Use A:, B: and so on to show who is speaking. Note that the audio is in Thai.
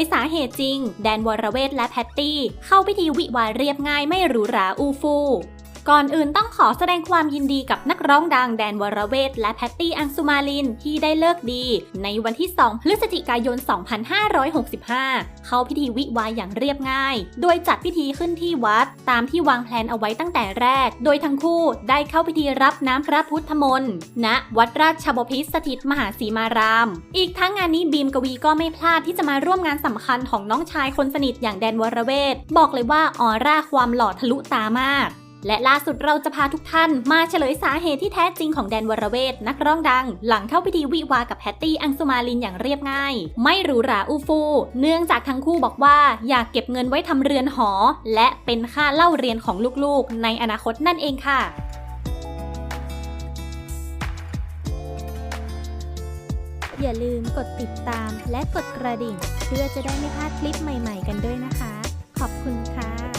A: ยสาเหตุจริง แดนวรเวทและแพตตี้ เข้าพิธีวิวาเรียบง่ายไม่หรูหราอูฟู ก่อนอื่นต้องขอแสดงความยินดีกับนักร้องดังแดนวรเวทและแพตตี้อังสุมาลินที่ได้เลิกดี ในวันที่ 2 พฤศจิกายน 2565 เข้าพิธีวิวาห์อย่างเรียบง่าย โดยจัดพิธีขึ้นที่วัด ตามที่วางแผนเอาไว้ตั้งแต่แรก โดยทั้งคู่ได้เข้าพิธีรับน้ำพระพุทธมนต์ณวัดราชบพิตรสถิตมหาสีมาราม อีกทั้งงานนี้บีมกวีก็ไม่พลาดที่จะมาร่วมงานสำคัญของน้องชายคนสนิทอย่างแดนวรเวทบอกเลยว่าออร่าความหล่อทะลุตามาก และล่าสุดเราจะพาทุกท่านมาเฉลยสาเหตุที่แท้จริงของแดนวรเวทนักร้องดัง หลังเข้าพิธีวิวากับแพตตี้อังสุมาลินอย่างเรียบง่าย ไม่หรูหราอูฟูเนื่องจากทั้งคู่บอกว่าอยากเก็บเงินไว้ทำเรือนหอ และเป็นค่าเล่าเรียนของลูกๆ ในอนาคตนั่นเองค่ะ
B: อย่าลืมกดติดตามและกดกระดิ่ง เพื่อจะได้ไม่พลาดคลิปใหม่ๆกันด้วยนะคะ ขอบคุณค่ะ